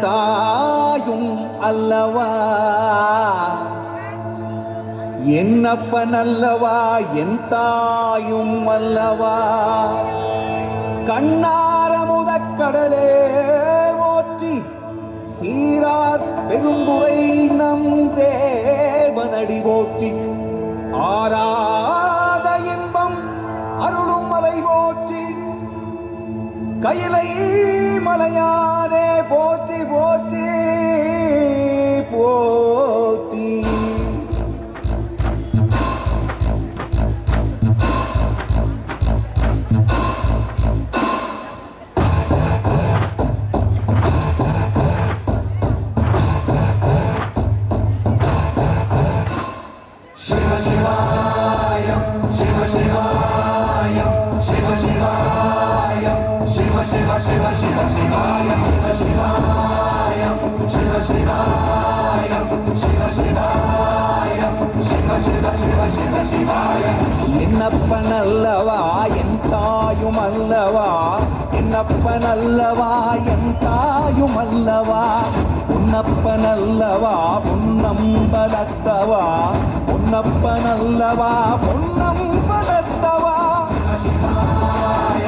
தாயும் அல்லவா? என்னப்ப நல்லவா? என் தாயும் அல்லவா? கண்ணார முதக்கடலே போற்றி சீரார் பெருந்துரை நம் தேவனடி போற்றி. ஆராத கையிலை மலையானே போற்றி போற்றி போற்றி என்னப்பன் அல்லவா என் தாயும் அல்லவா என்னப்பன் அல்லவா என் தாயும் அல்லவா உன்னப்பன் அல்லவா பொன்னம்பலத்தவா? உன்னப்பன் அல்லவா பொன்னம்பலத்தவா என்னப்பன் அல்லவா என் தாயும் அல்லவா என்னப்பன் அல்லவா என் தாயும் அல்லவா பொன்னப்பன் அல்லவா பொன்னம்பலத்தவா?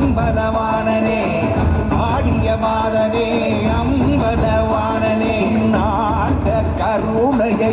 அம்பலவானனே ஆடிய மாதனே அம்பலவானனே நாட்ட கருணையை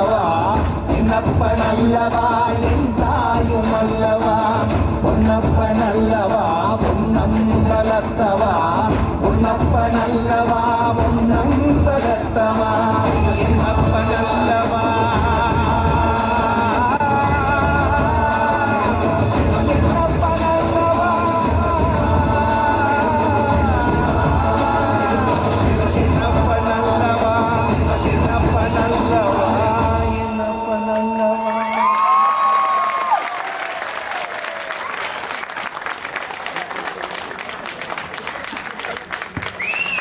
அல்லவா என்னப்பன் அல்லவா என் தாயும் அல்லவா பொன்னப்பன் அல்லவா வளர்த்தவா பொன்னப்பன் அல்லவா பொன்னம்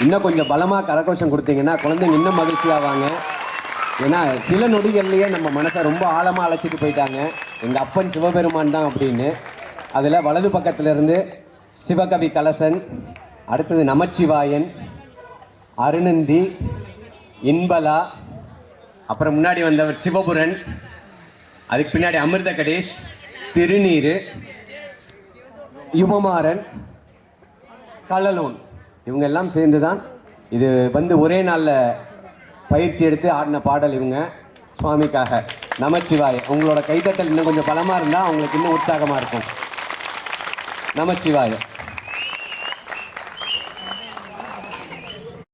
இன்னும் கொஞ்சம் பலமாக கரகோஷம் கொடுத்தீங்கன்னா குழந்தைங்க இன்னும் மகிழ்ச்சியாவாங்க ஏன்னா சில நொடிகள்லேயே நம்ம மனசை ரொம்ப ஆழமாக அழைச்சிட்டு போயிட்டாங்க. எங்கள் அப்பன் சிவபெருமான் தான் அப்படின்னு. அதில் வலது பக்கத்திலிருந்து சிவகவி கலசன் அடுத்தது நமச்சிவாயன் அருணந்தி இன்பலா அப்புறம் முன்னாடி வந்தவர் சிவபுரன் அதுக்கு பின்னாடி அமிர்த கடேஷ் திருநீர் யுவமாறன் கலலோன் இவங்க எல்லாம் சேர்ந்து தான் இது வந்து ஒரே நாளில் பயிற்சி எடுத்து ஆடின பாடல் இவங்க. சுவாமிக்காக நமச்சிவாய். உங்களோட கைத்தட்டல் இன்னும் கொஞ்சம் பலமாக இருந்தால் அவங்களுக்கு இன்னும் உற்சாகமாக இருக்கும். நமச்சிவாய.